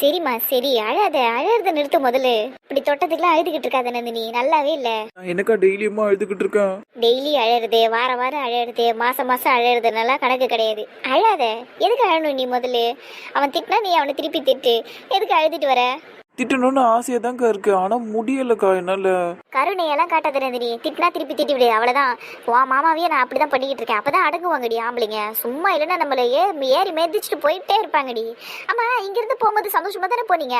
சரிம்மா சரி. அழாத அழறத நிறுத்து முதல்ல. இப்படி தொட்டத்துக்குலாம் அழுதுகிட்டு இருக்காத நந்தினி. நல்லாவே இல்ல. நான் என்னக்கா டெய்லியுமா அழுதுகிட்டு இருக்கேன்? டெய்லி அழறது வார வாரம் அழறது மாசம் மாசம் அழறதுனால கணக்கு கிடையாது. அழாத. எதுக்கு அழணும் நீ முதல்ல? அவன் திட்டினா நீ அவனை திருப்பி திட்டு. எதுக்கு அழுதுட்டு வர? திட்டணும்னு ஆசையா தான்க்கா இருக்கு. ஆனா முடியலக்கா என்னால. கருணையெல்லாம் காட்டாத நந்தினி திட்டினா திருப்பி திட்டி விடு அவ்வளவுதான். உன் மாமாவையே நான் அப்படிதான் பண்ணிக்கிட்டு இருக்கேன். அப்பதான் அடங்குவாங்கடி ஆம்பளைங்க. சும்மா இல்லைன்னா நம்மள ஏ ஏறி மேதிச்சுட்டு போயிட்டே இருப்பாங்கடி. ஆமா இங்க இருந்து போகும்போது சந்தோஷமா தானே போனீங்க?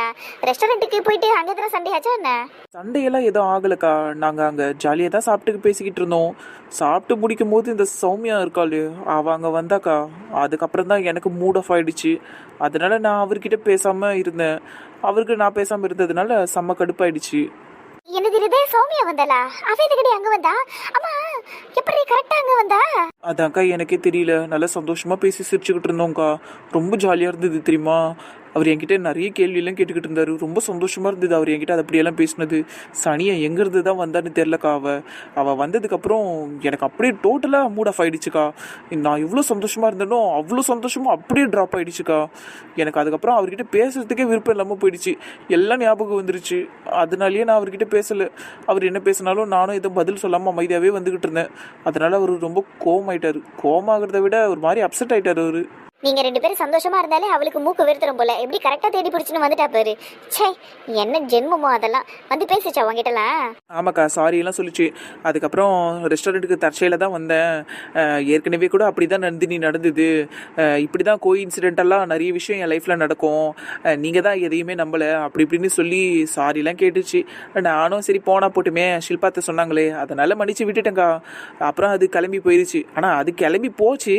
ரெஸ்டாரண்ட்டுக்கு போயிட்டு அங்கே தானே சண்டையாச்சா என்ன? சண்டையெல்லாம் எதுவும் ஆகலக்கா. நாங்க அங்க ஜாலியா தான் சாப்பிட்டு பேசிக்கிட்டு இருந்தோம். சாப்பிட்டு முடிக்கும் போது இந்த சௌமியா இருக்காளு அவ அங்க வந்தாக்கா. அதுக்கப்புறம் தான் எனக்கு மூட் ஆஃப் ஆயிடுச்சு. அதனால நான் அவர்கிட்ட பேசாம இருந்தேன். அவருக்கு நான் பேசாம இருந்ததுனால செம்ம கடுப்பாயிடுச்சு. என்னது இது சௌமியா வந்தாளா அவ எதுக்கடி அங்க வந்தா? அம்மா எப்படி கரெக்டா அங்க வந்தா? அதான்க்கா எனக்கே தெரியல. நல்லா சந்தோஷமா பேசி சிரிச்சுக்கிட்டு இருந்தோம்க்கா. ரொம்ப ஜாலியா இருந்தது தெரியுமா? அவர் என்கிட்ட நிறைய கேள்வியெல்லாம் கேட்டுக்கிட்டு இருந்தார். ரொம்ப சந்தோஷமாக இருந்தது அவர் என்கிட்ட அது அப்படியெல்லாம் பேசினது. சனியை எங்கேருந்து தான் வந்தான்னு தெரிலக்கா அவள் அவள் வந்ததுக்கப்புறம் எனக்கு அப்படியே டோட்டலாக மூட் ஆஃப் ஆகிடுச்சுக்கா நான் இவ்வளோ சந்தோஷமாக இருந்தேனோ அவ்வளோ சந்தோஷமும் அப்படியே ட்ராப் ஆகிடுச்சுக்கா எனக்கு அதுக்கப்புறம் அவர்கிட்ட பேசுகிறதுக்கே விருப்பம் இல்லாமல் போயிடுச்சு. எல்லாம் ஞாபகம் வந்துருச்சு. அதனாலேயே நான் அவர்கிட்ட பேசல. அவர் என்ன பேசினாலும் நானும் எதுவும் பதில் சொல்லாமல் அமைதியாகவே வந்துக்கிட்டு இருந்தேன். அதனால் அவர் ரொம்ப கோவமாயிட்டாரு. ஆகிறத விட ஒரு மாதிரி அப்செட் ஆகிட்டார் அவர். நீங்க ரெண்டு பேரும் சந்தோஷமா இருந்தாலே அவளுக்கு மூக்கு வெறுத்துரும் போல. எப்படி கரெக்டா தேடி பிடிச்சுன்னு வந்துட்டா பாரு. ச்சே என்ன ஜென்மமோ அதெல்லாம். வந்து பேசிச்சா உங்ககிட்டலாம் ஆமாக்கா சாரி எல்லாம் சொல்லிச்சு. அதுக்கப்புறம் ரெஸ்டாரண்ட்டுக்கு தற்செயல தான் வந்தேன். ஏற்கனவே கூட அப்படி தான் நந்தினி நடந்தது. இப்படி தான் கோ இன்சிடென்டெல்லாம் நிறைய விஷயம் என் லைஃப்பில் நடக்கும். நீங்கள் தான் எதையுமே நம்பலை. அப்படி இப்படின்னு சொல்லி சாரிலாம் கேட்டுச்சு. நானும் சரி போனால் போட்டுமே ஷில்பாத்தை சொன்னாங்களே. அதனால் மன்னிச்சு விட்டுட்டேங்க்கா அப்புறம் அது கிளம்பி போயிருச்சு. ஆனால் அது கிளம்பி போச்சு.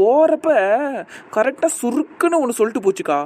போகிறப்ப கரெக்டாக சுருக்குன்னு ஒன்று சொல்லிட்டு போச்சுக்கா.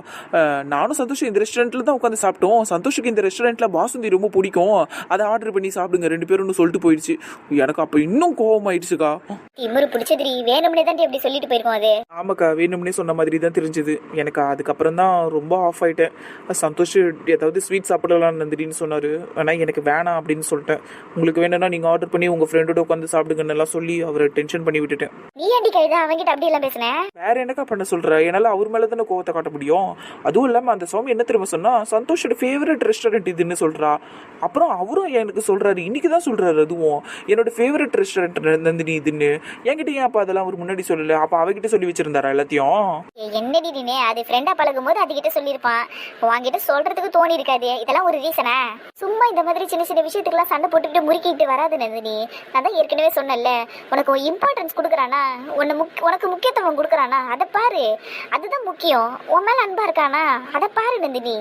நானும் சந்தோஷம் இந்த ரெஸ்டாரண்ட்டில் தான் உட்காந்து சாப்பிட்டோம். சந்தோஷுக்கு இந்த ரெஸ்டாரண்ட்டில் பாசுந்தி ரொம்ப பிடிக்கும். அதை ஆர்டர் பண்ணி சாப்பிடுங்க. ரெண்டு பேரும் சொல்லிட்டு போயிடுச்சு. எனக்கு அப்போ இன்னும் கோவமாயிடுச்சுக்கா. திமிரு பிடிச்சதுரி வேணும்னே தான் அப்படி சொல்லிட்டு போயிருக்கோம் அது. ஆமாக்கா வேணும்னே சொன்ன மாதிரி தான் தெரிஞ்சது. எனக்கு அதுக்கப்புறம் தான் ரொம்ப ஆஃப் ஆயிட்டேன். சந்தோஷ் ஏதாவது ஸ்வீட் சாப்பிடலாம் நந்தினின்னு சொன்னார். ஆனால் எனக்கு வேணாம் அப்படின்னு சொல்லிட்டேன். உங்களுக்கு வேணும்னா நீங்கள் ஆர்டர் பண்ணி உங்கள் ஃப்ரெண்டோட உட்காந்து சாப்பிடுங்கன்னு எல்லாம் சொல்லி அவரை டென்ஷன் பண்ணி விட்டுட்டேன். நீ ஏன்டி கழுத அவங்கிட்ட அப்படி எல்லாம் பேசுனேன் வேற என்னக்கா பண்ண சொல்கிற என்னால் அவர் மேலே தானே கோவத்தை காட்ட முடியும்? அதுவும் இல்லாமல் அந்த சுவாமி என்ன தெரியுமா சொன்னா சந்தோஷோட ஃபேவரட் ரெஸ்டாரண்ட் இதுன்னு சொல்றா. அப்புறம் அவரும் எனக்கு சொல்றாரு. இன்னைக்கு தான் சொல்றாரு அதுவும். என்னோட ஃபேவரட் ரெஸ்டாரண்ட் நந்தினி இதுன்னு. என்கிட்ட ஏன் அப்போ அதெல்லாம் அவர் முன்னாடி சொல்லலை? அப்போ அவகிட்ட சொல்லி வச்சுருந்தாரா எல்லாத்தையும்? என்னடி நீனே? அது ஃப்ரெண்டா பழகும் போது அதுகிட்ட சொல்லியிருப்பான். உன்கிட்ட சொல்றதுக்கு தோணி இருக்காது. இதெல்லாம் ஒரு ரீசனா சும்மா இந்த மாதிரி சின்ன சின்ன விஷயத்துக்குலாம் சண்டை போட்டுக்கிட்டு முறுக்கிட்டு வராது நந்தினி. நான் தான் ஏற்கனவே சொன்னேன்ல உனக்கு இம்பார்ட்டன்ஸ் கொடுக்குறானா? உன்னை முக் உனக்கு முக்கியத்துவம் கொடுக்குறானா? அதை பாரு அதுதான் முக்கியம். உன் மேல அன்பா இருக்கானா? அதை பாரு நந்தினி.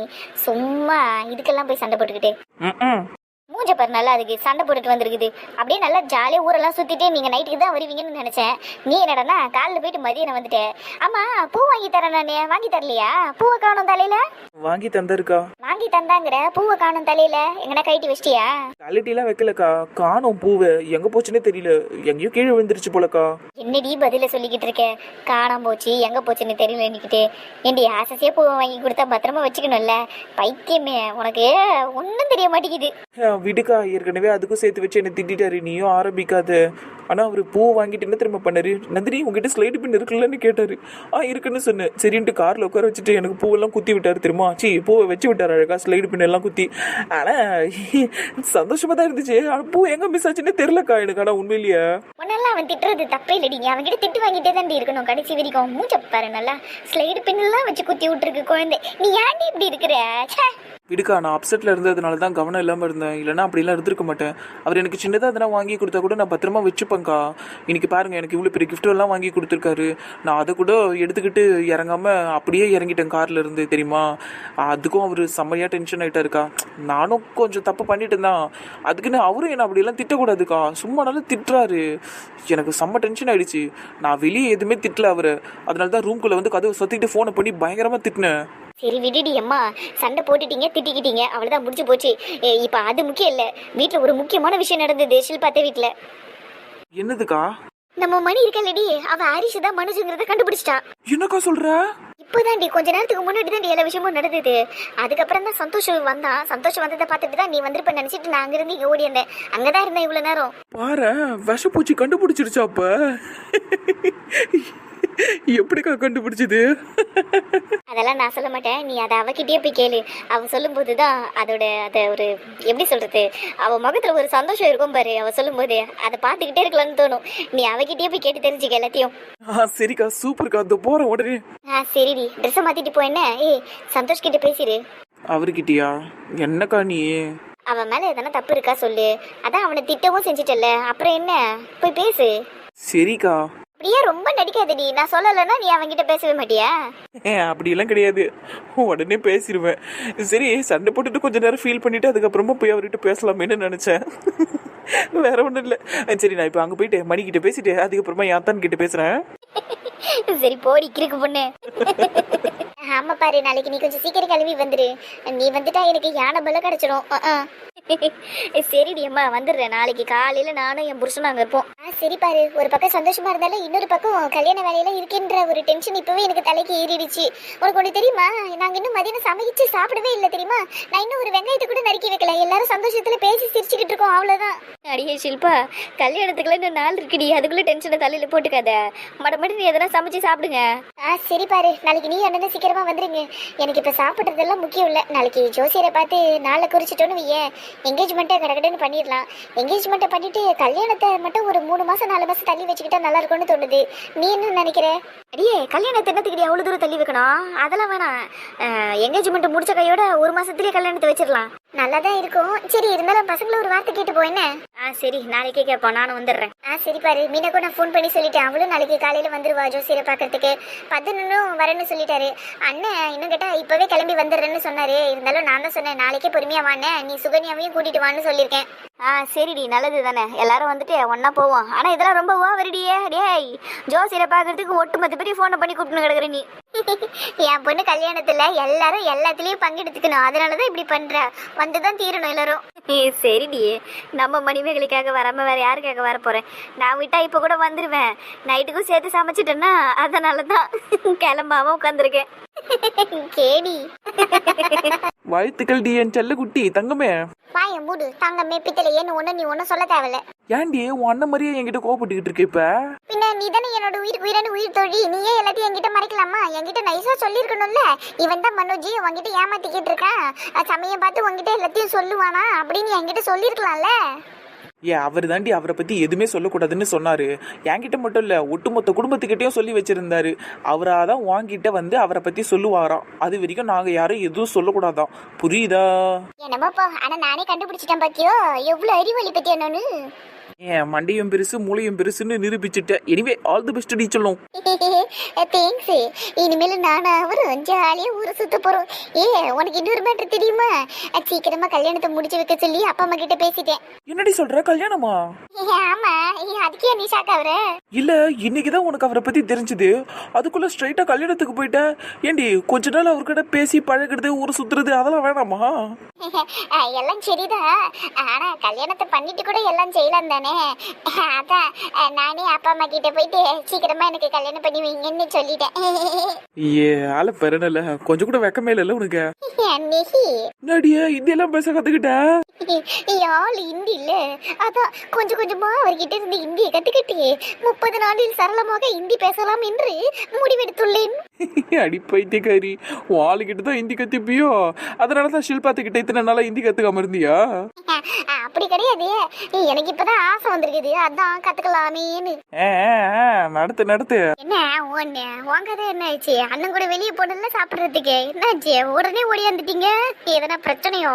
சும்மா இதுக்கெல்லாம் போய் சண்டை போட்டுக்கிட்டே. மூஞ்ச பாரு நல்லா அதுக்கு சண்டை போட்டுட்டு வந்திருக்குது. அப்படியே நல்லா ஜாலியாக ஊரெல்லாம் சுத்திட்டு நீங்க நைட்டுக்கு தான் வருவீங்கன்னு நினைச்சேன். நீ என்னடனா காலைல போயிட்டு மதியம் வந்துட்டேன் ஆமா பூ வாங்கி தரேன் நானே. வாங்கி தரலையா? பூவை காணும் தலையில? வாங்கி தந்திருக்கா வாங்கி தந்தாங்கிற. பூவை காணும் தலையில. எங்கடா கைட்டி வச்சிட்டியா? குவாலிட்டிலாம் வைக்கலக்கா. காணோம் பூவை. எங்க போச்சுன்னே தெரியல. எங்கேயோ கீழே விழுந்துருச்சு போலக்கா. என்னடி பதில சொல்லிக்கிட்டு இருக்க? காணாம போச்சு. எங்க போச்சுன்னு தெரியல நிக்கிட்டு ஏண்டி ஆசையா பூவை வாங்கி கொடுத்தா பத்திரமா வச்சுக்கணும்ல? பைத்தியமே. உனக்கு ஒன்றும் தெரிய மாட்டேங்குது. விடுக்கா ஏற்கனவே அதுக்கும் சேர்த்து வச்சு என்னை திட்டாரு நீயும் ஆரம்பிக்காத. ஆனால் அவர் பூ வாங்கிட்டு என்ன திரும்ப பண்ணாரு? நந்தினி உங்ககிட்ட ஸ்லைடு பின் இருக்குல்லன்னு கேட்டாரு. ஆ இருக்குன்னு சொன்னேன். சரின்ட்டு காரில் உட்கார வச்சுட்டு எனக்கு பூவெல்லாம் குத்தி விட்டார் தெரியுமா? சி பூவை வச்சு விட்டார் அழகா ஸ்லைடு பின் எல்லாம் குத்தி. ஆனா சந்தோஷமா தான் இருந்துச்சு. ஆனால் பூ எங்க மிஸ் ஆச்சுன்னே தெரியலக்கா எனக்கு. ஆனால் உண்மையிலேயே. உன்னெல்லாம் அவன் திட்டுறது தப்பே இல்லடி. அவன்கிட்ட திட்டு வாங்கிட்டே தான் இருக்கணும். கடைசி வரைக்கும் மூஞ்ச பாரு நல்லா ஸ்லைடு பின்னெல்லாம் வச்சு குத்தி விட்டுருக்கு குழந்தை. நீ ஏன்டி இப்படி இருக்கிற? ச்சே. விடுக்கா நான் அப்செட்டில் இருந்ததுனால தான் கவனம் இல்லாமல் இருந்தேன். இல்லைனா அப்படிலாம் இருந்திருக்க மாட்டேன். அவர் எனக்கு சின்னதாக அதெல்லாம் வாங்கி கொடுத்தா கூட நான் பத்திரமா வச்சுப்பேன்க்கா. இன்னைக்கு பாருங்க எனக்கு இவ்வளோ பெரிய கிஃப்ட்டெல்லாம் வாங்கி கொடுத்துருக்காரு. நான் அதை கூட எடுத்துக்கிட்டு இறங்காமல் அப்படியே இறங்கிட்டேன் காரில் இருந்து தெரியுமா? அதுக்கும் அவர் செம்மையாக டென்ஷன் ஆகிட்டாருக்கா நானும் கொஞ்சம் தப்பு பண்ணிட்டு தான் அதுக்குன்னு அவரும் என்ன அப்படியெல்லாம் திட்டக்கூடாதுக்கா. சும்மா நல்லா திட்டுறாரு. எனக்கு செம்ம டென்ஷன் ஆயிடுச்சு. நான் வெளியே எதுவுமே திட்டல அவரை. அதனால தான் ரூம்குள்ளே வந்து கதவை சுற்றிக்கிட்டு ஃபோனை பண்ணி பயங்கரமாக திட்டினேன். சரி விடுடி அம்மா. சண்டை போட்டுட்டீங்க திட்டிக்கிட்டீங்க. அவ்வளோதான் முடிஞ்சு போச்சு. இப்ப அது முக்கியம் இல்ல. வீட்ல ஒரு முக்கியமான விஷயம் நடந்தது ஷில்பாத்த வீட்ல. என்னதுக்கா? நம்ம மணி இருக்கல்லடி அவ ஹாரிஷ் தான் மனுஜங்கிறத கண்டுபிடிச்சிட்டா. என்னக்கா சொல்ற? இப்போதாண்டி கொஞ்ச நேரத்துக்கு முன்னாடி தான் எல்லா விஷயமும் நடந்தது. அதுக்கப்புறம் தான் சந்தோஷம் வந்தான். சந்தோஷம் வந்ததை பார்த்துட்டு தான் நீ வந்திருப்ப நினைச்சிட்டு நான் அங்கிருந்து இங்க ஓடி வந்தேன். அங்கதான் இருந்தேன் இவ்வளவு நேரம். பாரு விஷப்பூச்சி கண்டுபிடிச்சிருச்சா அப்ப? எப்படிக்கா கண்டுபிடிச்சது? அதெல்லாம் நான் சொல்ல மாட்டேன். நீ அதை அவகிட்டயே போய் கேளு. அவ சொல்லும்போது தான் அதோட அதை ஒரு எப்படி சொல்றது? அவ முகத்துல ஒரு சந்தோஷம் இருக்கும் பாரு. அவ சொல்லும்போது அதை பார்த்துக்கிட்டே இருக்கலாம்னு தோணும். நீ அவகிட்டயே போய் கேட்டு தெரிஞ்சுக்க எல்லாத்தையும். ஆ சரிக்கா. சூப்பர்க்கா. அந்த போறேன் உடனே. ஆ சரிடி. ட்ரெஸ்ஸை மாத்திட்டு போ என்ன? ஏய் சந்தோஷ் கிட்ட பேசிடு அவர்கிட்டயா? என்னக்கா நீ? அவன் மேல எதனா தப்பு இருக்கா சொல்லு. அதான் அவனை திட்டவும் செஞ்சுட்டல அப்புறம் என்ன? போய் பேசு. சரிக்கா. அப்படியே ரொம்ப நடிக்காதடி நான் சொல்லலைன்னா நீ அவன்கிட்ட பேசவே மாட்டியா? ஏ அப்படியெல்லாம் கிடையாது. உடனே பேசிடுவேன் சரி சண்டை போட்டுட்டு கொஞ்ச நேரம் ஃபீல் பண்ணிட்டு அதுக்கப்புறமா போய் அவர்கிட்ட பேசலாமேன்னு நினைச்சேன். வேற ஒன்றும் இல்லை. சரி நான் இப்போ அங்கே போயிட்டு மணிக்கிட்ட பேசிட்டு அதுக்கப்புறமா என் அத்தான் கிட்ட பேசுறேன். சரி போடி கிறுக்கு பொண்ணு. ஆமா பாரு நாளைக்கு நீ கொஞ்சம் சீக்கிரம் கிளம்பி வந்துரு. நீ வந்துட்டா எனக்கு யானை பல கிடைச்சிடும் சரிடி அம்மா வந்துடுறேன். நாளைக்கு காலையில நானும் என் புருஷனும் அங்க இருப்போம். ஆ சரி பாரு. ஒரு பக்கம் சந்தோஷமா இருந்தாலும் இன்னொரு பக்கம் கல்யாண வேலையில இருக்கின்ற ஒரு டென்ஷன் இப்பவே எனக்கு தலைக்கு ஏறிடுச்சு. உனக்கு ஒண்ணு தெரியுமா? நாங்க இன்னும் மதியானம் சமைச்சு சாப்பிடவே இல்லை தெரியுமா? நான் இன்னும் ஒரு வெங்காயத்தை கூட நறுக்கி வைக்கல. எல்லாரும் சந்தோஷத்துல பேசி சிரிச்சுக்கிட்டு இருக்கோம் அவ்வளவுதான். அடியே ஷில்பா கல்யாணத்துக்குள்ள இன்னும் நாள் இருக்குடி அதுக்குள்ள டென்ஷனை தலையில போட்டுக்காத. மடமடி நீ எதனா சமைச்சு சாப்பிடுங்க. ஆ சரி பாரு. நாளைக்கு நீ அண்ணன் சீக்கிரமா வந்துருங்க. எனக்கு இப்ப சாப்பிட்றதெல்லாம் முக்கியம் இல்ல. நாளைக்கு ஜோசியரை பார்த்து நாளை குறிச்சிட்டோன்னு வையேன். என்கேஜ்மெண்ட்டை கடகடன்னு பண்ணிடலாம். என்கேஜ்மெண்ட்டை பண்ணிட்டு கல்யாணத்தை மட்டும் ஒரு மூணு மாசம் நாலு மாசம் தள்ளி வச்சுக்கிட்டா நல்லா இருக்கும்னு தோணுது. நீ என்ன நினைக்கிற? அடியே கல்யாணத்தை என்னத்துக்கு அவ்வளவு தூரம் தள்ளி வைக்கணும்? அதெல்லாம் வேணாம். என்கேஜ்மெண்ட் முடிச்ச கையோட ஒரு மாசத்துலயே கல்யாணத்தை வச்சிடலாம். நல்லா தான் இருக்கும். சரி இருந்தாலும் பசங்களை ஒரு வார்த்தை கேட்டு போ என்ன? ஆ சரி நாளைக்கே கேட்போம். நானும் வந்துடுறேன். ஆ சரி பாரு. மீனாக்கும் நான் ஃபோன் பண்ணி சொல்லிட்டேன். அவளும் நாளைக்கு காலையில வந்துருவா ஜோசியரை பார்க்கறதுக்கு. பதினொன்னும் வரேன்னு சொல்லிட்டாரு. அண்ணன் இன்னும் கேட்டா இப்பவே கிளம்பி வந்துடுறேன்னு சொன்னாரு. இருந்தாலும் நான் தான் சொன்னேன் நாளைக்கே பொறுமையா வாண்ணே நீ சுகன்யாவையும் கூட்டிட்டு வான்னு சொல்லியிருக்கேன். ஆ சரிடி நல்லது தானே எல்லாரும் வந்துட்டு ஒன்னா போவோம். ஆனா இதெல்லாம் ரொம்ப ஓவரடியே. டேய் ஜோசியரை பாக்குறதுக்கு ஒட்டுமொத்த பெரிய ஃபோனை பண்ணி கூப்பிட்டு கிடக்குற நீ. என் பொண்ணு கல்யாணத்துல எல்லாரும் எல்லாத்துலயும் பங்கெடுத்துக்கணும். அதனாலதான் இப்படி பண்ற. வந்துதான் தீரணும் எல்லாரும். சரிடி. நம்ம மணிமேகலைக்காக வராம வேற யாருக்காக வர போறேன்? நான் விட்டா இப்ப கூட வந்துருவேன். நைட்டுக்கும் சேர்த்து சமைச்சிட்டேன்னா அதனாலதான் கிளம்பாம உட்காந்துருக்கேன் கேடி. வாழ்த்துக்கள் டி என் செல்ல குட்டி தங்கமே. வாய மூடு. தங்கமே பித்தளை. ஏன்னு ஒண்ணு நீ ஒன்னும் சொல்ல தேவையில்ல. ஏன்டி உன் அண்ணன் மாதிரியே என்கிட்ட கோவப்பட்டுக்கிட்டு இருக்க இப்ப? பின்ன நீ தானே என்னோட உயிர் உயிரான உயிர் தோழி. நீயே எல்லாத்தையும் என்கிட்ட மறைக்கலாமா? என்கிட்ட நைஸா சொல்லியிருக்கணும்ல. இவன் தான் மனோஜி உன்கிட்ட ஏமாத்திக்கிட்டு இருக்கான். சமயம் பார்த்து உன்கிட்ட எல்லாத்தையும் சொல்லுவானா? அப்படின்னு என்கிட்ட சொல்லியிருக்கலாம்ல. ஏன் அவர் தாண்டி அவரை பத்தி எதுவுமே சொல்லக்கூடாதுன்னு சொன்னாரு. என்கிட்ட மட்டும் இல்ல ஒட்டுமொத்த குடும்பத்துக்கிட்டயும் சொல்லி வச்சிருந்தாரு. அவரா தான் வாங்கிட்ட வந்து அவரை பத்தி சொல்லுவாராம். அது வரைக்கும் நாங்க யாரும் எதுவும் சொல்லக்கூடாதாம். புரியுதா? என்னமோப்பா ஆனா நானே கண்டுபிடிச்சிட்டேன் பாத்தியோ. எவ்வளவு அறிவழி பத்தி என்னன்னு ஏன் மண்டையும் பெருசு மூளையும் பெருசுன்னு நிரூபிச்சுட்டேன் எனிவே ஆல் தி பெஸ்ட் டி சொல்லும் தேங்க்ஸ் இனிமேல் நானும் அவரும் ஜாலியா ஊரை சுத்த போறோம். ஏ உனக்கு இன்னொரு மேட்டர் தெரியுமா? சீக்கிரமா கல்யாணத்தை முடிச்சு வைக்க சொல்லி அப்பா அம்மா கிட்ட பேசிட்டேன். என்னடி சொல்ற கல்யாணமா? ஆமா அதுக்கே நீ ஷாக் ஆகுற. இல்ல இன்னைக்குதான் உனக்கு அவரை பத்தி தெரிஞ்சது. அதுக்குள்ள ஸ்ட்ரைட்டா கல்யாணத்துக்கு போயிட்ட. ஏண்டி கொஞ்ச நாள் அவர்கிட்ட பேசி பழகுறது ஊர் சுத்துறது அதெல்லாம் வேணாமா? எல்லாம் சரிதான். ஆனா கல்யாணத்தை பண்ணிட்டு கூட எல்லாம் செய்யலாம் தானே அதான் நானே அப்பா அம்மா கிட்ட போயிட்டு சீக்கிரமா எனக்கு கல்யாணம் பண்ணி வைங்கன்னு சொல்லிட்டேன். ஏ ஆள பெறனல கொஞ்சம் கூட வெக்கமே இல்ல உனக்கு? அன்னைக்கு என்னடியே இதெல்லாம் பேச கத்துக்கிட்ட? ஆள் இந்தி இல்ல. அதான் கொஞ்சம் கொஞ்சமா அவர்கிட்ட இருந்து இந்தியை கத்துக்கிட்டு முப்பது நாளில் சரளமாக இந்தி பேசலாம் என்று முடிவெடுத்துள்ளேன். அடி பைத்தியக்காரி ஆளுகிட்ட தான் ஹிந்தி கத்திப்பியோ? அதனாலதான் ஷில்பாத்து கிட்ட இத்தனை நாளா ஹிந்தி கத்துக்காம இருந்தியா? அப்படி கிடையாது. எனக்கு இப்பதான் ஆசை வந்திருக்குது. அதான் கத்துக்கலாமேன்னு. நடத்து நடத்து. என்ன ஒண்ணு? உங்கது என்ன ஆச்சு? அண்ணன் கூட வெளியே போனல சாப்பிடுறதுக்கு. என்னாச்சு உடனே ஓடியாந்துட்டீங்க எதனா பிரச்சனையோ?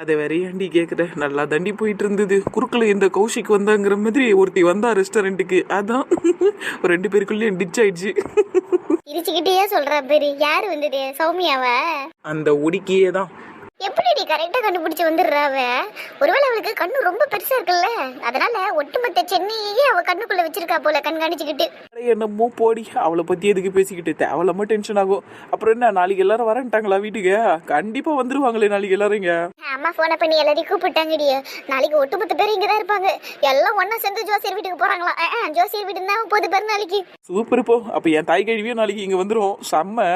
அதை ஏன்டி கேக்குற? நல்லா தண்டி போயிட்டு இருந்தது. குறுக்குல இந்த கௌஷிக் வந்தாங்கிற மாதிரி ஒருத்தி வந்தா ரெஸ்டாரண்ட்டுக்கு அதான். ரெண்டு பேருக்குள்ளேயும் டிச் ஆயிடுச்சு. சிரிச்சுக்கிட்டே சொல்ற பேரு. யாரு வந்தது? சௌமியாவா? அந்த உடிக்கியே தான் எப்படி நீ கண்டுபிடிச்சி கண்டுபிடிச்சு வந்துடுறா அவ? ஒருவேளை அவளுக்கு கண்ணு ரொம்ப பெருசா இருக்குல்ல? அதனால ஒட்டுமொத்த சென்னையே அவ கண்ணுக்குள்ள வச்சிருக்கா போல கண்காணிச்சுக்கிட்டு. என்னமோ போடி. அவளை பத்தி எதுக்கு பேசிக்கிட்டு? தேவையில்லாம டென்ஷன் ஆகும். அப்புறம் என்ன நாளைக்கு எல்லாரும் வரன்ட்டாங்களா வீட்டுக்கு? கண்டிப்பா வந்துருவாங்களே நாளைக்கு எல்லாரும் இங்கே. அம்மா போனை பண்ணி எல்லாரையும் கூப்பிட்டாங்கடி நாளைக்கு ஒட்டுமொத்த பேர் இங்க தான் இருப்பாங்க. எல்லாம் ஒண்ணா சேர்ந்து ஜோசியர் வீட்டுக்கு அஹ், அஹ், ஜோசியர் வீடு தான் போது பேர் நாளைக்கு. சூப்பர் போ. அப்ப என் தாய் கழிவியும் நாளைக்கு இங்க வந்துரும். செம்ம.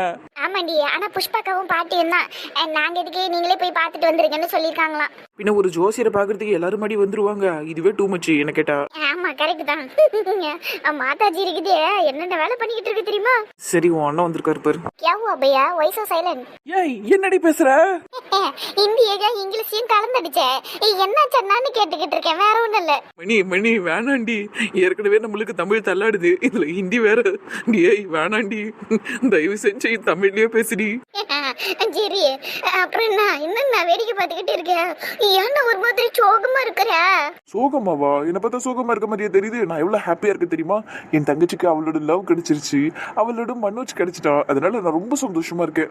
ஆமாண்டி. ஆனா புஷ்பாக்காவும் பாட்டியும் தான். அஹ், நாங்க இதுக்கு நீங்களே போய் பார்த்துட்டு வந்துருங்கன்னு சொல்லியிருக்காங்களாம். பின்ன ஒரு ஜோசியரை பாக்குறதுக்கு எல்லாரும் மாடி வந்துருவாங்க. இதுவே டூ மச் என்ன கேட்டா. ஆமா கரெக்ட் தான். மாதாஜி இருக்குது. என்னென்ன வேலை பண்ணிக்கிட்டு இருக்கு தெரியுமா? சரி உன் அண்ணா வந்திருக்காரு பாரு. கேவோ அபையா? வாய்ஸ் ஆஃப் சைலன்ட் ஏய் என்னடி பேசுற? இந்தியா இங்கிலீஷையும் கலந்தடிச்சே. என்ன சொன்னான்னு கேட்டுக்கிட்டு இருக்கேன். வேற ஒண்ணும் இல்ல. மணி மணி வேணாண்டி. ஏற்கனவே நம்மளுக்கு தமிழ் தள்ளாடுது. இதுல ஹிந்தி வேற. டேய் வேணாண்டி. தயவு செஞ்சு தமிழ்லயே பேசுடி. சரி. அப்புறம் என்ன? என்ன வேடிக்கை பார்த்துக்கிட்டு இருக்கேன். ஏன்னா ஒரு மாதிரி சோகமா இருக்கிற? சோகமாவா? என்னை பார்த்தா சோகமா இருக்க மாதிரியே தெரியுது. நான் எவ்வளவு ஹாப்பியா இருக்கு தெரியுமா? என் தங்கச்சிக்கு அவளோட லவ் கிடைச்சிருச்சு. அவளோட மனோஜ் கிடைச்சிட்டா. அதனால நான் ரொம்ப சந்தோஷமா இருக்கேன்.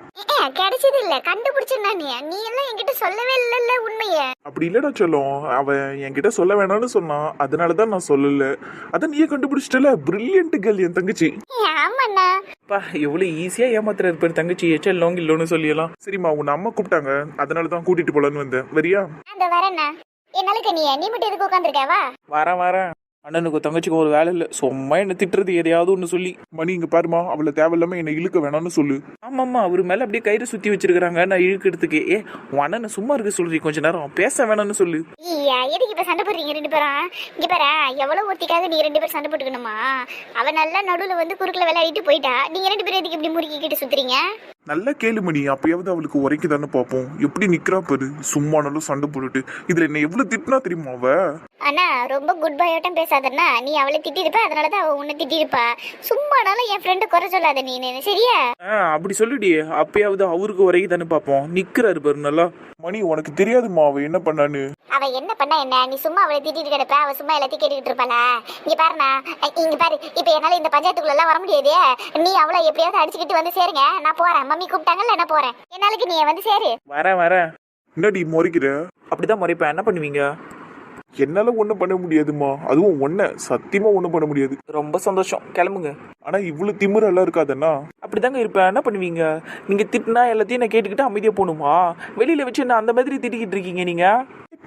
கிடைச்சது இல்ல. கண்டுபிடிச்சேன் நானு நீ எல்லாம் என்கிட்ட சொல்லவே இல்லல்ல உண்மைய. அப்படி இல்லடா சொல்லும். அவன் என்கிட்ட சொல்ல வேணாம்னு சொன்னான் அதனால தான் நான் சொல்லல. அதான் நீயே கண்டுபிடிச்சிட்டல. பிரில்லியன்ட் கேர்ள் என் தங்கச்சி. ஆமாண்ணா. பா எவ்வளவு ஈஸியா ஏமாத்துறாரு பாரு தங்கச்சி எச்சல் லோங் இல்லோன்னு சொல்லிடலாம் சரிம்மா உன்னை அம்மா கூப்பிட்டாங்க. அதனால தான் கூட்டிட்டு போலான்னு வந்தேன். வரியா? அந்த வரேண்ணா என்னாலுக்கு நீ நீ மட்டும் எதுக்கு உட்காந்துருக்கவா வரேன் வரேன். அண்ணனுக்கும் தங்கச்சிக்கும் ஒரு வேலை இல்லை. சும்மா என்ன திட்டுறது எதையாவது ஒன்று சொல்லி. மணி இங்க பாருமா அவளை தேவையில்லாம என்னை இழுக்க வேணாம்னு சொல்லு. ஆமாம்மா அவர் மேலே அப்படியே கயிறு சுற்றி வச்சிருக்கிறாங்க. நான் இழுக்கிறதுக்கு. ஏ உன் அண்ணனை சும்மா இருக்க சொல்றீ. கொஞ்ச நேரம் பேச வேணாம்னு சொல்லு. ஐயா எதுக்கு இப்ப சண்டை போடுறீங்க ரெண்டு பேரும்? இங்க பாரு எவ்வளவு ஒருத்திக்காக நீ ரெண்டு பேரும் சண்டை போட்டுக்கணுமா? அவ நல்லா நடுவுல வந்து குறுக்குல விளையாடிட்டு போயிட்டா. நீங்க ரெண்டு பேரும் எதுக்கு இப்படி முறுக்கிக்கிட்டு சுத்துறீங்க? நல்லா கேளு மணி அப்பயாவது அவளுக்கு உரைக்கு தானே பார்ப்போம் எப்படி நிக்கிறா பாரு சும்மா நல்லா சண்டை போட்டுட்டு. இதுல என்ன எவ்வளவு திட்டினா தெரியுமா அவ? அண்ணா ரொம்ப குட் பாயோட்டம் பேசாதண்ணா. நீ அவளை திட்டிருப்ப அதனாலதான் அவ உன்னை திட்டிருப்பா. சும்மானாலும் என் ஃப்ரெண்டு குறை சொல்லாத நீ சரியா? ஆ அப்படி சொல்லுடி. அப்பயாவது அவருக்கு வரைக்கும் தானே பார்ப்போம் நிற்கிறாரு பாரு நல்லா. மணி உனக்கு தெரியாதுமா அவ என்ன பண்ணான்னு? அவ என்ன பண்ணா என்ன? நீ சும்மா அவளை திட்டிட்டு கிடப்ப அவ சும்மா எல்லாத்தையும் கேட்டுக்கிட்டு இருப்பாள? இங்க பாருண்ணா இங்க பாரு இப்ப என்னால இந்த பஞ்சாயத்துக்குள்ள எல்லாம் வர முடியாது. நீ அவளை எப்படியாவது அடிச்சுக்கிட்டு வந்து சேருங்க நான் போறேன். மம்மி கூப்பிட்டாங்கல்ல நான் போறேன். என்னாலுக்கு நீ வந்து சேரு. வரேன் வரேன். என்னடி முறைக்கிற? அப்படிதான் முறைப்பேன். என்ன பண்ணுவீங்க? என்னால ஒண்ணும் பண்ண முடியாதுமா அதுவும் ஒன்ன சத்தியமா ஒண்ணும் பண்ண முடியாது. ரொம்ப சந்தோஷம். கிளம்புங்க. ஆனா இவ்வளவு திமிரெல்லாம் இருக்காதண்ணா. அப்படிதாங்க இருப்பேன். என்ன பண்ணுவீங்க? நீங்க திட்டினா எல்லாத்தையும் நான் கேட்டுக்கிட்டு அமைதியா போகணுமா? வெளியில வச்சு நான் அந்த மாதிரி திட்டிக்கிட்டு இருக்கீங்க நீங்க?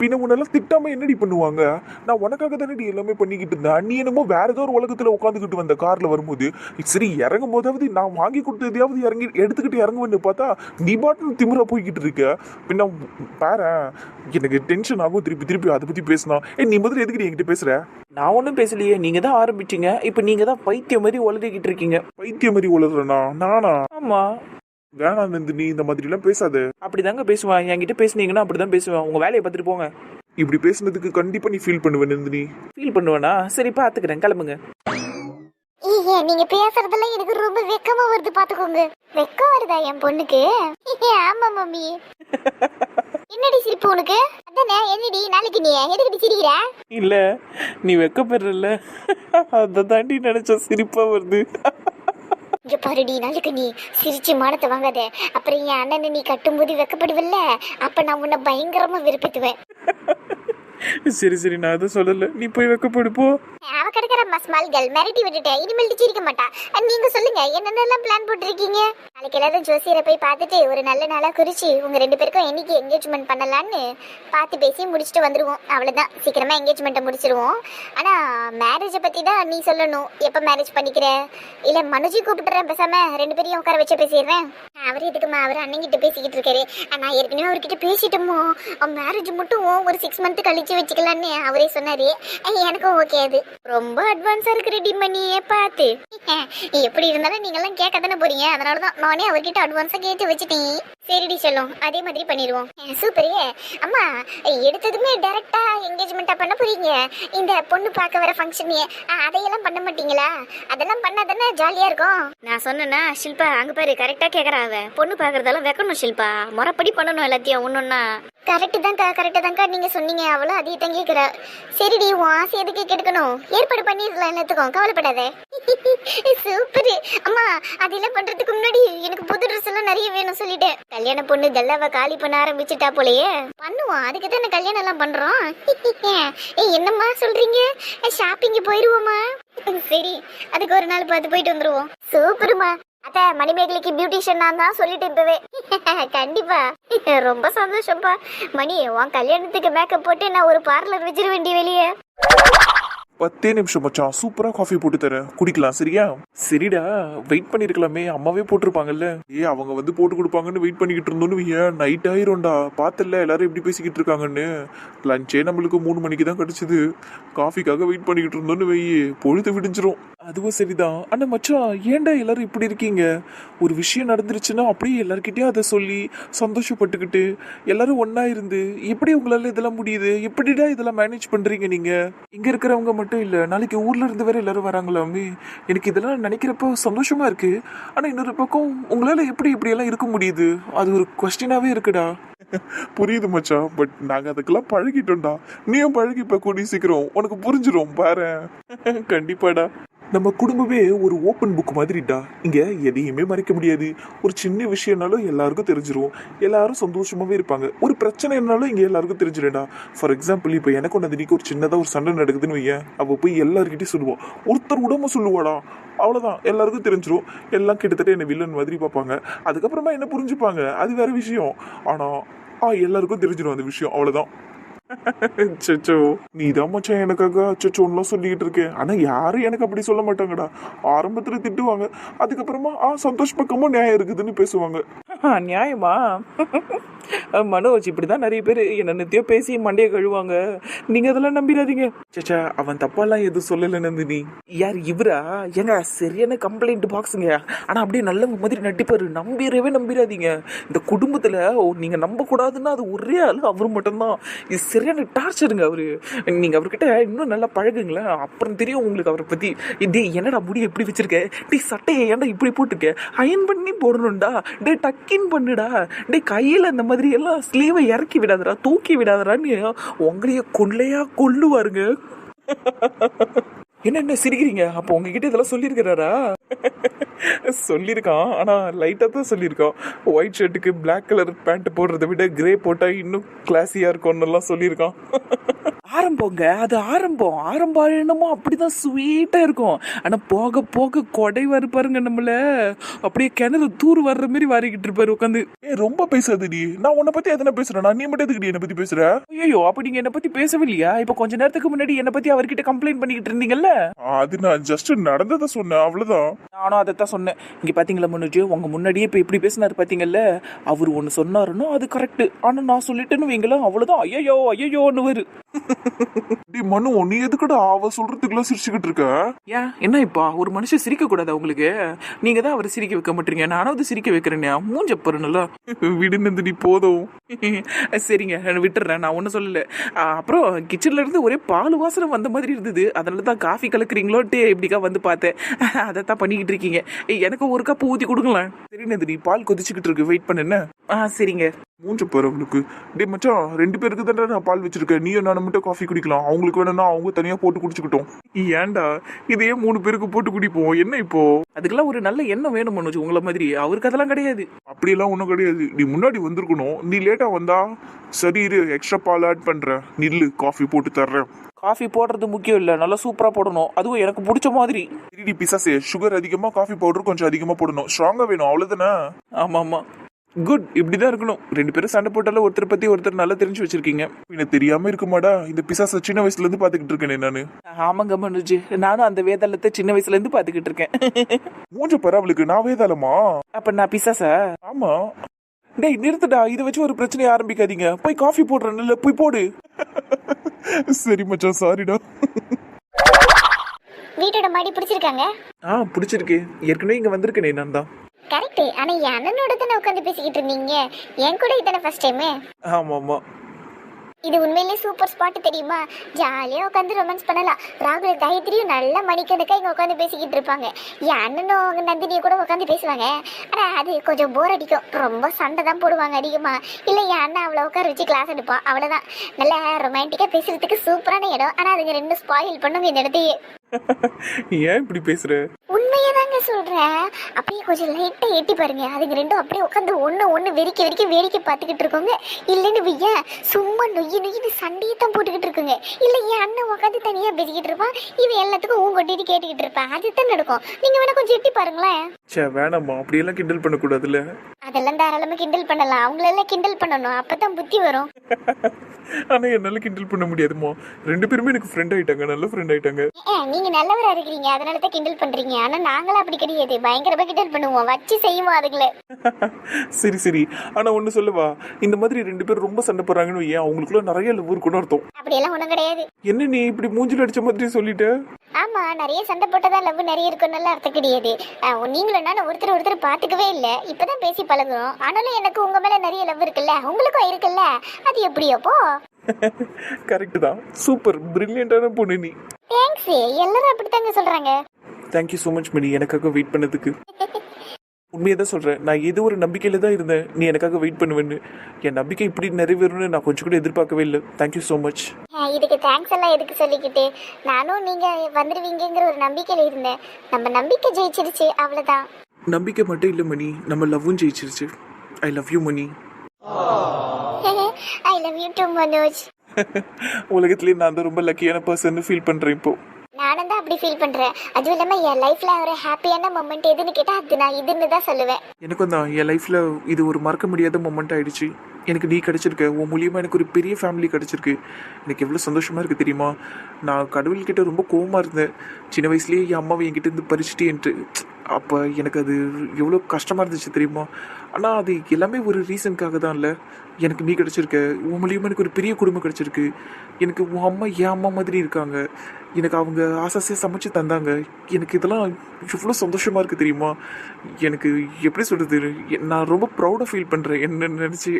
பின்ன உன்னெல்லாம் திட்டாம என்னடி பண்ணுவாங்க? நான் உனக்காக தானே எல்லாமே பண்ணிக்கிட்டு இருந்தேன். நீ என்னமோ வேற ஏதோ ஒரு உலகத்துல உட்காந்துக்கிட்டு வந்த கார்ல வரும்போது சரி இறங்கும் போதாவது நான் வாங்கி கொடுத்ததையாவது இறங்கி எடுத்துக்கிட்டு இறங்குவேன்னு பார்த்தா நீ பாட்டு திமிரா போய்கிட்டு இருக்க. பின்ன பாரு எனக்கு டென்ஷன் ஆகும். திருப்பி திருப்பி அதை பத்தி பேசினா. ஏ நீ முதல்ல எதுக்கு நீ என்கிட்ட பேசுற? நான் ஒன்றும் பேசலையே. நீங்க தான் ஆரம்பிச்சீங்க. இப்போ நீங்க தான் பைத்தியம் மாதிரி உளறிக்கிட்டு இருக்கீங்க. பைத்தியம் மாதிரி உளறனா நானா? ஆமா. வேணாம் நந்தினி இந்த மாதிரி எல்லாம் பேசாத. அப்படிதாங்க பேசுவேன் என்கிட்ட பேசுனீங்கன்னா அப்படிதான் பேசுவேன் உங்க வேலையை பார்த்துட்டு போங்க. இப்படி பேசுனதுக்கு கண்டிப்பா நீ ஃபீல் பண்ணுவ நந்தினி. ஃபீல் பண்ணுவேனா? சரி பார்த்துக்கிறேன் கிளம்புங்க. ஐயே நீங்க பேசுறதெல்லாம் எனக்கு ரொம்ப வெக்கமா வருது பாத்துக்கோங்க. வெக்கம் வருதா என் பொண்ணுக்கு? ஆமா மம்மி. என்னடி சிரிப்பு உனக்கு? அதானே என்னடி நாளைக்கு நீ எதுக்கு சிரிக்கிற? இல்ல நீ வெக்கப்படுறல அதை தாண்டி நினைச்ச சிரிப்பா வருது. இங்க பாருடி நாளுக்கு நீ சிரிச்சு மானத்தை வாங்காத. அப்புறம் என் அண்ணனை நீ கட்டும்போது வெக்கப்படுவல்ல? அப்ப நான் உன்னை பயங்கரமா விருப்பித்துவேன் சரி சரி நான் எதுவும் சொல்லல. நீ போய் வெக்கப்படு போ. அவ கிடக்கிற மஸ்மால் கேர்ள் மிரட்டி விட்டுட்டேன் இனிமேல் சிரிக்க மாட்டா. நீங்க சொல்லுங்க என்னென்னலாம் பிளான் போட்டிருக்கீங்க? நாளைக்கு எல்லாரும் ஜோசியரை போய் பார்த்துட்டு ஒரு நல்ல நாளா குறிச்சு உங்க ரெண்டு பேருக்கும் என்னைக்கு என்கேஜ்மெண்ட் பண்ணலான்னு பார்த்து பேசி முடிச்சுட்டு வந்துருவோம். அவ்வளவுதான். சீக்கிரமா என்கேஜ்மெண்ட்டை முடிச்சிருவோம். ஆனா மேரேஜை பத்தி தான் நீ சொல்லணும். எப்ப மேரேஜ் பண்ணிக்கிற? இல்ல மனுஜி கூப்பிட்டுறேன் பேசாம ரெண்டு பேரையும் உட்கார வச்சு பேசிடுறேன்? அவர் எதுக்குமா? அவர் அண்ணங்கிட்ட பேசிக்கிட்டு இருக்காரு. அஹ் நான் ஏற்கனவே அவர்கிட்ட பேசிட்டோமோ. மேரேஜ் மட்டும் ஒரு சிக்ஸ் மந்த் கழிச்சு வச்சுக்கலான்னு அவரே சொன்னாரு. எனக்கும் ஓகே அது. ரொம்ப அட்வான்ஸா இருக்கு ரெடி பண்ணியே பார்த்து. எப்படி இருந்தாலும் நீங்க எல்லாம் கேட்க தானே போறீங்க? அதனால தான் நானே அவர்கிட்ட அட்வான்ஸா கேட்டு வச்சுட்டேன். சரிடி சொல்லும் அதே மாதிரி பண்ணிடுவோம். சூப்பரே. அம்மா எடுத்ததுமே டைரக்டா என்கேஜ்மெண்ட்டா பண்ண போறீங்க. இந்த பொண்ணு பார்க்க வர ஃபங்க்ஷன் அதையெல்லாம் பண்ண மாட்டீங்களா? அதெல்லாம் பண்ணா தானே ஜாலியா இருக்கும். நான் சொன்னேன்னா ஷில்பா அங்க பாரு கரெக்டா கேக்குறா அவ. பொண்ணு பாக்குறதெல்லாம் வைக்கணும் ஷில்பா. முறைப்படி பண்ணணும் எல்லாத்தையும் ஒன்னொன்னா கரெக்டு தான்க்கா கரெக்டு தான்க்கா நீங்க சொன்னீங்க. அவளும் அதே தான் கேக்குறா. சரிடி உன் ஆசை எதுக்கு கெடுக்கணும் ஏற்பாடு பண்ணிடலாம் எல்லாத்துக்கும். கவலைப்படாத. சூப்பர் அம்மா அதெல்லாம் பண்றதுக்கு முன்னாடி எனக்கு புது ட்ரெஸ் எல்லாம் நிறைய வேணும் சொல்லிட்டேன் கல்யாண பொண்ணு கல்லாவ காலி பண்ண ஆரம்பிச்சுட்டா போலயே. பண்ணுவோம் அதுக்கு தானே கல்யாணம் எல்லாம் பண்றோம். ஏய் என்னம்மா சொல்றீங்க? ஷாப்பிங் போயிருவோமா? சரி அதுக்கு ஒரு நாள் பார்த்து போயிட்டு வந்துருவோம். சூப்பர்மா. அத்த மணிமேகலைக்கு பியூட்டிஷியன் நான் தான் சொல்லிட்டு இப்பவே. கண்டிப்பா. ரொம்ப சந்தோஷம்ப்பா. மணி உன் கல்யாணத்துக்கு மேக்கப் போட்டு நான் ஒரு பார்லர் வச்சிருவேண்டி வெளியே பத்தே நிமிஷம் மச்சான். சூப்பரா காஃபி போட்டு தரேன். குடிக்கலாம் சரியா? சரிடா. வெயிட் பண்ணிருக்கலாமே. அம்மாவே போட்டிருப்பாங்கல்ல. ஏ அவங்க வந்து போட்டு கொடுப்பாங்கன்னு வெயிட் பண்ணிக்கிட்டு இருந்தோன்னு வையேன் நைட் ஆயிரும்டா. பார்த்தல எல்லாரும் எப்படி பேசிக்கிட்டு இருக்காங்கன்னு. லஞ்சே நம்மளுக்கு மூணு மணிக்கு தான் கிடைச்சது. காஃபிக்காக வெயிட் பண்ணிக்கிட்டு இருந்தோன்னு வெய்யி பொழுது விடிஞ்சிரும். அதுவும் சரிதான். அண்ணா மச்சான் ஏன்டா எல்லாரும் இப்படி இருக்கீங்க? ஒரு விஷயம் நடந்துருச்சுன்னா அப்படியே எல்லார்கிட்டயும் அதை சொல்லி சந்தோஷப்பட்டுக்கிட்டு எல்லாரும் ஒன்றா இருந்து எப்படி உங்களால இதெல்லாம் முடியுது? எப்படிடா இதெல்லாம் மேனேஜ் பண்றீங்க நீங்க? இங்க இருக்கிறவங்க மட்டும் இல்ல நாளைக்கு ஊர்ல இருந்து வேற எல்லாரும் வராங்களாமே எனக்கு இதெல்லாம் நினைக்கிறப்போ சந்தோஷமா இருக்கு. ஆனா இன்னொரு பக்கம் உங்களால எப்படி இப்படி எல்லாம் இருக்க முடியுது? அது ஒரு கொஸ்டினாவே இருக்குடா. புரியுது மச்சான் பட் நாங்க அதுக்கெல்லாம் பழகிட்டோம்டா. நீயும் பழகிப்ப கூடி சீக்கிரம். உனக்கு புரிஞ்சிடும் பாரு கண்டிப்பாடா. நம்ம குடும்பமே ஒரு ஓப்பன் புக் மாதிரிடா. இங்கே எதையுமே மறைக்க முடியாது. ஒரு சின்ன விஷயம்னாலும் எல்லாருக்கும் தெரிஞ்சிரும். எல்லாரும் சந்தோஷமாகவே இருப்பாங்க. ஒரு பிரச்சனைனாலும் இங்கே எல்லாருக்கும் தெரிஞ்சிடும்டா ஃபார் எக்ஸாம்பிள் இப்போ எனக்கு நந்தினிக்கு ஒரு சின்னதாக ஒரு சண்டை நடக்குதுன்னு வையேன். அப்போ போய் எல்லாருக்கிட்டையும் சொல்லுவோம். ஒருத்தர் உடம்பு சொல்லுவாடா. அவ்வளோதான் எல்லாருக்கும் தெரிஞ்சிடும் எல்லாம் கிட்டத்தட்ட என்ன வில்லன் மாதிரி பார்ப்பாங்க. அதுக்கப்புறமா என்ன புரிஞ்சுப்பாங்க? அது வேற விஷயம். ஆனால் ஆ எல்லாருக்கும் தெரிஞ்சிடும் அந்த விஷயம். அவ்வளோதான் சச்சோ நீ தான் மச்சான் எனக்காக அச்சோன்னுலாம் சொல்லிக்கிட்டு இருக்கேன் ஆனா யாரும் எனக்கு அப்படி சொல்ல மாட்டாங்கடா. ஆரம்பத்துல திட்டுவாங்க. அதுக்கப்புறமா ஆ சந்தோஷ் பக்கமும் நியாயம் இருக்குதுன்னு பேசுவாங்க. நியாயமா? மனோஜ் இப்படிதான் நிறைய பேர் என்ன நித்தியம் பேசி மண்டையை கழுவாங்க. நீங்க அதெல்லாம் நம்பிடாதீங்க. சேச்சா அவன் தப்பாலாம் எதுவும் சொல்லல நந்தினி. யார் இவரா? ஏங்க சரியான கம்ப்ளைண்ட் பாக்ஸுங்க ஆனா அப்படியே நல்ல மாதிரி நட்டிப்பாரு நம்பிடவே நம்பிடாதீங்க. இந்த குடும்பத்துல ஓ, நீங்க நம்ப கூடாதுன்னா அது ஒரே ஆளு அவர் மட்டும்தான். இது சரியான டார்ச்சருங்க அவரு. நீங்க அவர்கிட்ட இன்னும் நல்லா பழகுங்களேன். அப்புறம் தெரியும் உங்களுக்கு அவரை பத்தி. டேய் என்னடா முடி எப்படி வச்சிருக்க? டே சட்டையை ஏன்டா இப்படி போட்டுக்க அயன் பண்ணி போடணும்டா. டேய் டக்கின் பண்ணுடா. டேய் கையில இந்த மாதிரி எல்லாம் ஸ்லீவை இறக்கி விடாதடா தூக்கி விடாதடான்னு உங்களைய கொள்ளையா கொல்லுவாருங்க. என்ன என்ன சிரிக்கிறீங்க? அப்போ உங்ககிட்ட இதெல்லாம் சொல்லியிருக்கிறாரா? சொல்லியிருக்கான். ஆனா லைட்டா தான் சொல்லியிருக்கான். ஒயிட் ஷர்ட்டுக்கு Black கலர் பேண்ட் போடுறதை விட கிரே போட்டா இன்னும் கிளாஸியா இருக்கும்னு எல்லாம் சொல்லியிருக்கான். ஆரம்பங்க. அது ஆரம்பம். ஆரம்பம் என்னமோ அப்படிதான் ஸ்வீட்டா இருக்கும். ஆனா போக போக கொடைவாரு பாருங்க நம்மள. அப்படியே கிணறு தூர் வர்ற மாதிரி வாரிக்கிட்டு இருப்பாரு உட்காந்து ஏ ரொம்ப பேசாத நீ. நான் உன்னை பத்தி எதனா பேசுறேன்? நீ மட்டும் எதுக்கு என்னை பத்தி பேசுற? ஐயோ அப்ப நீங்க என்ன பத்தி பேசவே இல்லையா இப்ப கொஞ்ச நேரத்துக்கு முன்னாடி என்ன பத்தி அவர்கிட்ட கம்ப்ளைண்ட் பண்ணிக்கிட்டு இருந்தீங்கல்ல? அது நான் ஜஸ்ட் நடந்ததை சொன்னேன். அவ்வளவுதான். நானும் அதைத்தான் சொன்னேன். இங்க பாத்தீங்களா மனோஜ்? உங்க முன்னாடியே இப்ப இப்படி பேசினாரு பாத்தீங்கல்ல? அவர் ஒன்னு சொன்னாருன்னா அது கரெக்ட் ஆனா நான் சொல்லிட்டேன்னு வைங்களா அவ்வளவுதான். ஐயோ ஐயோன்னு வரு டி மனு நீ எதுக்குடா அவ சொல்றதுக்குலாம் சிரிச்சுக்கிட்டு இருக்க? ஏன் என்ன இப்பா? ஒரு மனுஷன் சிரிக்க கூடாதா உங்களுக்கு? நீங்க தான் அவரை சிரிக்க வைக்க மாட்டீங்க. நானாவது சிரிக்க வைக்கிறேனே. மூஞ்ச பாரு நல்லா விடு நந்தினி போதும். சரிங்க விட்டுறேன். நான் ஒன்றும் சொல்லல. அப்புறம் கிச்சன்ல இருந்து ஒரே பால் வாசனை வந்த மாதிரி இருந்தது. அதனால தான் காஃபி கலக்குறீங்களோட்டு இப்படிக்கா வந்து பார்த்தேன். அதை தான் பண்ணிக்கிட்டு இருக்கீங்க. எனக்கு ஒரு கப் ஊற்றி கொடுங்களேன். சரி நந்தினி பால் கொதிச்சுக்கிட்டு இருக்கு. வெயிட் பண்ணு ஆ சரிங்க. மூஞ்ச பாரு அவளுக்கு டே மச்சான் ரெண்டு பேருக்கு தானே நான் பால் வச்சிருக்கேன். நீயும் நானும் மட்டும் காஃபி குடிக்கலாம். அவங்களுக்கு வேணும்னா அவங்க தனியா போட்டு குடிச்சுக்கிட்டோம். ஏன்டா? இதையே மூணு பேருக்கு போட்டு குடிப்போம். என்ன இப்போ? அதுக்கெல்லாம் ஒரு நல்ல எண்ணம் வேணும் மனோஜ் உங்களை மாதிரி. அவருக்கு அதெல்லாம் கிடையாது. அப்படியெல்லாம் ஒன்றும் கிடையாது. நீ முன்னாடி வந்திருக்கணும். நீ லேட்டா வந்தா சரி இரு எக்ஸ்ட்ரா பால் ஆட் பண்றேன். நில்லு காஃபி போட்டு தர்றேன். காஃபி போடுறது முக்கியம் இல்லை. நல்லா சூப்பராக போடணும். அதுவும் எனக்கு பிடிச்ச மாதிரி. திருடி பிசாசே சுகர் அதிகமா காஃபி பவுடர் கொஞ்சம் அதிகமா போடணும். ஸ்ட்ராங்கா வேணும். அவ்வளவுதானே? ஆமாம். ஆமாம் குட் இப்படிதான் இருக்கணும். ரெண்டு பேரும் சண்டை போட்டாலும் ஒருத்தர் பத்தி ஒருத்தர் நல்லா தெரிஞ்சு வச்சிருக்கீங்க. எனக்கு தெரியாம இருக்குமாடா? இந்த பிசாச சின்ன வயசுல இருந்து பாத்துக்கிட்டு இருக்கேனே நானு. ஆமாங்க மனோஜ். நானும் அந்த வேதாளத்தை சின்ன வயசுல இருந்து பாத்துக்கிட்டு இருக்கேன். மூஞ்ச பாரு அவளுக்கு. நான் வேதாளமா? அப்ப நான் பிசாசா? ஆமா. டேய் நிறுத்துடா. இதை வச்சு ஒரு பிரச்சனையை ஆரம்பிக்காதீங்க. போய் காஃபி போடுறேன்ல போய் போடு. சரி மச்சான் சாரிடா வீட்டோட மாடி பிடிச்சிருக்காங்க? ஆ பிடிச்சிருக்கு. ஏற்கனவே இங்க வந்திருக்கேனே நான் தான். கரெக்ட் ஆனா என் அண்ணனோட தானே உட்காந்து பேசிக்கிட்டு இருந்தீங்க? என் கூட இதானே ஃபர்ஸ்ட் டைமு ஆமா ஆமா இது உண்மையிலே சூப்பர் ஸ்பாட் தெரியுமா? ஜாலியாக உட்காந்து ரொமான்ஸ் பண்ணலாம். ராகுல் காயத்ரியும் நல்ல மணிக்கணக்காக இங்கே உட்காந்து பேசிக்கிட்டு இருப்பாங்க. என் அண்ணனும் அவங்க நந்தினியை கூட உட்காந்து பேசுவாங்க. ஆனால் அது கொஞ்சம் போர் அடிக்கும். ரொம்ப சண்டை தான் போடுவாங்க அதிகமாக இல்லை என் அண்ணன் அவளை உட்கார வச்சு கிளாஸ் எடுப்பான் அவ்வளோதான் நல்லா ரொமான்டிக்காக பேசுறதுக்கு சூப்பரான இடம். ஆனால் அதுங்க ரெண்டும் ஸ்பாயில் பண்ணுங்க இந்த இடத்தையே. ஏன் இப்படி பேசுற? உண்மையை தாங்க சொல்றேன் அப்படியே கொஞ்சம் லைட்டா எட்டி பாருங்க. அதுங்க ரெண்டும் அப்படியே உட்காந்து ஒண்ணு ஒண்ணு வெறிக்க வெறிக்க வேடிக்கை பார்த்துக்கிட்டு இருக்கோங்க. இல்லைன்னு வைய சும்மா நொய்யு நொய்யின்னு சண்டையை தான் போட்டுக்கிட்டு இருக்குங்க. இல்ல என் அண்ணன் உட்காந்து தனியா பேசிக்கிட்டு இருப்பான். இவன் எல்லாத்துக்கும் ஊன் கொட்டிட்டு கேட்டுக்கிட்டு இருப்பான். அதுதான் நடக்கும். நீங்க வேணா கொஞ்சம் எட்டி பாருங்களேன். சே வேணாம்மா. அப்படியெல்லாம் கிண்டல் பண்ணக்கூடாதுல்ல. அதெல்லாம் தாராளமா கிண்டல் பண்ணலாம். அவங்களெல்லாம் கிண்டல் பண்ணணும். அப்பதான் புத்தி வரும். ஆனா என்னால கிண்டல் பண்ண முடியாதுமா ரெண்டு பேருமே எனக்கு ஃப்ரெண்ட் ஆயிட்டாங்க. நல்ல ஃப்ரெண்ட் ஆயிட்டாங்க. ஏ, நீங்க நல்லவரா இருக்கிறீங்க. அதனால தான் கிண்டல் பண்றீங்க. ஆனா நாங்களாம் அப்படி கிடையாது. பயங்கரமா கிண்டல் பண்ணுவோம். வச்சு செய்வோம் அதுக்குள்ள சரி சரி. ஆனா ஒண்ணு சொல்லவா. இந்த மாதிரி ரெண்டு பேரும் ரொம்ப சண்டை போடுறாங்கன்னு ஏன் அவங்களுக்குள்ள நிறைய லவ் இருக்குன்னு அர்த்தம். அப்படியெல்லாம் ஒண்ணும் கிடையாது. என்ன நீ இப்படி மூஞ்சில அடிச்ச மாதிரி சொல்லிட்ட? ஆமா நிறைய சண்டை போட்டதா லவ் நிறைய இருக்குன்னு அர்த்தம் கிடையாது. நீங்களும் நானும் ஒருத்தர் ஒருத்தர் பாத்துக்கவே இல்ல. இப்பதான் பேசி பழகுறோம். ஆனாலும் எனக்கு உங்க மேல நிறைய லவ் இருக்குல்ல. உங்களுக்கும் இருக்குல்ல. அது எப்படியோப்போ கரெக்ட் தான். சூப்பர் பிரில்லியண்டான பொண்ணு நீ. தேங்க்ஸ் எல்லாரும் அப்படித்தாங்க சொல்றாங்க. தேங்க்யூ ஸோ மச் மணி எனக்காக வெயிட் பண்ணதுக்கு. உண்மையை தான் சொல்கிறேன் நான் ஏதோ ஒரு நம்பிக்கையில் தான் இருந்தேன். நீ எனக்காக வெயிட் பண்ணுவேன்னு. என் நம்பிக்கை இப்படி நிறைவேறும்னு நான் கொஞ்சம் கூட எதிர்பார்க்கவே இல்லை. தேங்க்யூ ஸோ மச் இதுக்கு தேங்க்ஸ் எல்லாம் எதுக்கு சொல்லிக்கிட்டு நானும் நீங்க வந்துடுவீங்கங்கிற ஒரு நம்பிக்கையில இருந்தேன். நம்ம நம்பிக்கை ஜெயிச்சிருச்சு. அவ்வளவுதான். நம்பிக்கை மட்டும் இல்லை மணி நம்ம லவ்வும் ஜெயிச்சிருச்சு. I love you Mani I love you too Manoj உலகத்துலேயே நான் தான் ரொம்ப லக்கியான பர்சன் ஃபீல் பண்ணுறேன் இப்போ. நானும் தான் அப்படி ஃபீல் பண்றேன். அதுவும் இல்லாம என் லைஃப்ல ஒரு ஹாப்பியான மொமெண்ட் எதுன்னு கேட்டா அது நான் இதுன்னு தான் சொல்லுவேன். எனக்கும் தான். என் லைஃப்ல இது ஒரு மறக்க முடியாத மொமெண்ட் ஆயிடுச்சு. எனக்கு நீ கிடச்சிருக்க உன் மூலியமாக எனக்கு ஒரு பெரிய ஃபேமிலி கிடச்சிருக்கு. எனக்கு எவ்வளோ சந்தோஷமாக இருக்குது தெரியுமா? நான் கடவுள்கிட்ட ரொம்ப கோவமாக இருந்தேன். சின்ன வயசுலேயே என் அம்மாவை என்கிட்ட இருந்து பறிச்சிட்டேன்ட்டு அப்போ எனக்கு அது எவ்வளோ கஷ்டமாக இருந்துச்சு தெரியுமா? ஆனால் அது எல்லாமே ஒரு ரீசனுக்காக தான் இல்லை. எனக்கு நீ கிடச்சிருக்க உன் மூலியமாக எனக்கு ஒரு பெரிய குடும்பம் கிடச்சிருக்கு. எனக்கு உன் அம்மா என் அம்மா மாதிரி இருக்காங்க. எனக்கு அவங்க ஆசாசியாக சமைச்சு தந்தாங்க. எனக்கு இதெல்லாம் எவ்வளோ சந்தோஷமாக இருக்குது தெரியுமா? எனக்கு எப்படி சொல்கிறது நான் ரொம்ப ப்ரௌடாக ஃபீல் பண்ணுறேன் என்ன நினச்சி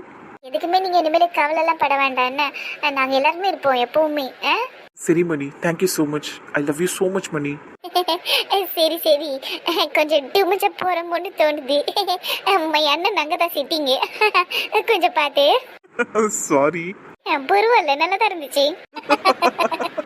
எதுக்குமே நீங்க இனிமேல் கவலை எல்லாம் பட வேண்டாம். என்ன? அஹ் நாங்க எல்லாருமே இருப்போம் எப்பவுமே? சரி Mani. Thank you so much I love you so much Mani. சரி சரி. கொஞ்சம் டூமச்ச போறோம்னு தோணுது. அம்மா அண்ணன் நாங்க தான் சிட்டிங்க. கொஞ்சம் பார்த்து சாரி பரவாயில்ல நல்லா தான் இருந்துச்சு.